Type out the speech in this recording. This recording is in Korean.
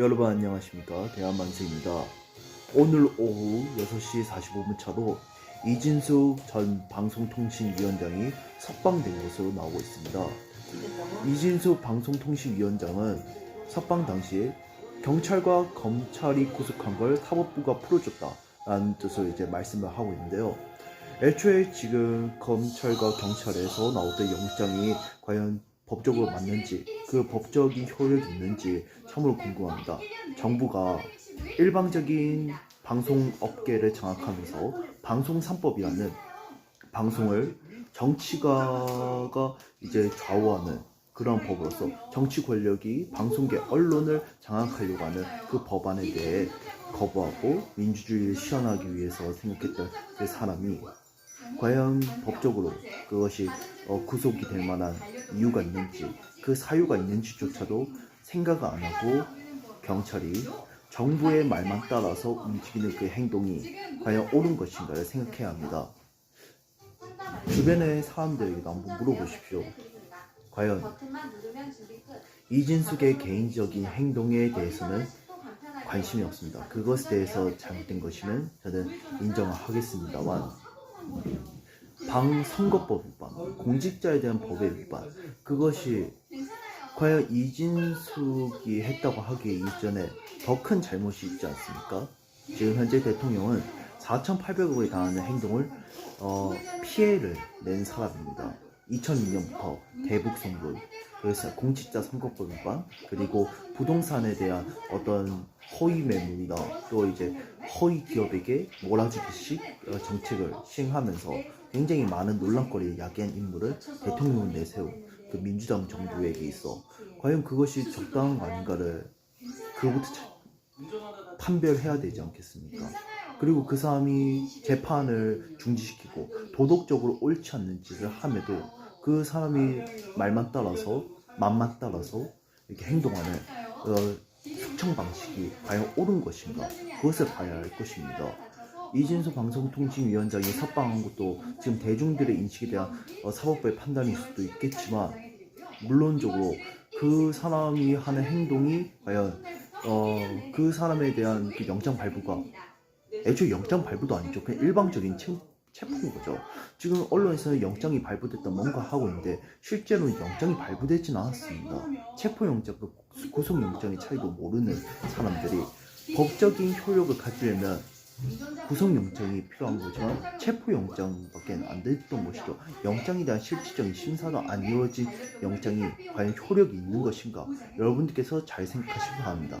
여러분 안녕하십니까 대한만세입니다. 오늘 오후 6시 45분 차로 이진수 전 방송통신위원장이 석방된 것으로 나오고 있습니다. 이진수 방송통신위원장은 석방 당시에 경찰과 검찰이 구속한 걸 사법부가 풀어줬다 라는 뜻으로 이제 말씀을 하고 있는데요. 애초에 지금 검찰과 경찰에서 나오던 영장이 과연 법적으로 맞는지 그 법적인 효력이 있는지 참으로 궁금합니다. 정부가 일방적인 방송 업계를 장악하면서 방송 3법이라는 방송을 정치가가 이제 좌우하는 그런 법으로서 정치 권력이 방송계 언론을 장악하려고 하는 그 법안에 대해 거부하고 민주주의를 실현하기 위해서 생각했던 그 사람이 과연 법적으로 그것이 어, 구속이 될 만한 이유가 있는지 그 사유가 있는지조차도 생각을 안 하고 경찰이 정부의 말만 따라서 움직이는 그 행동이 과연 옳은 것인가를 생각해야 합니다. 주변의 사람들에게도 한번 물어보십시오. 과연. 이진숙의 개인적인 행동에 대해서는 관심이 없습니다. 그것에 대해서 잘못된 것이면 저는 인정을 하겠습니다만 방선거법 위반, 공직자에 대한 법의 위반 그것이 과연 이진숙이 했다고 하기에 이전에 더 큰 잘못이 있지 않습니까? 지금 현재 대통령은 4,800억에 달하는 행동을 어, 피해를 낸 사람입니다. 2002년부터 대북 선거, 그래서 공직자 선거법 위반, 그리고 부동산에 대한 어떤 허위 매물이나 또 이제 허위 기업에게 몰아주기식 어, 정책을 시행하면서 굉장히 많은 논란거리를 야기한 인물을 대통령으로 내세운 그 민주당 정부에게 있어 과연 그것이 적당한 거 아닌가를 그로부터 차- 판별해야 되지 않겠습니까? 그리고 그 사람이 재판을 중지시키고 도덕적으로 옳지 않는 짓을 함에도 그 사람이 말만 따라서 맘만 따라서 이렇게 행동하는 어, 숙청 방식이 과연 옳은 것인가 그것을 봐야 할 것입니다. 이진수 방송통신위원장이 석방한 것도 지금 대중들의 인식에 대한 어, 사법부의 판단일 수도 있겠지만 물론적으로 그 사람이 하는 행동이 과연 어, 그 사람에 대한 그 영장 발부가 애초에 영장 발부도 아니죠. 그냥 일방적인 체, 체포인 거죠. 지금 언론에서는 영장이 발부됐다 뭔가 하고 있는데 실제로는 영장이 발부되진 않았습니다. 체포영장, 그 구속영장의 차이도 모르는 사람들이 법적인 효력을 가지려면 구속영장이 필요한 거지만 체포영장밖에 안 됐던 것이죠. 영장에 대한 실질적인 심사가 안 이루어진 영장이 과연 효력이 있는 것인가? 여러분들께서 잘 생각하시기 바랍니다.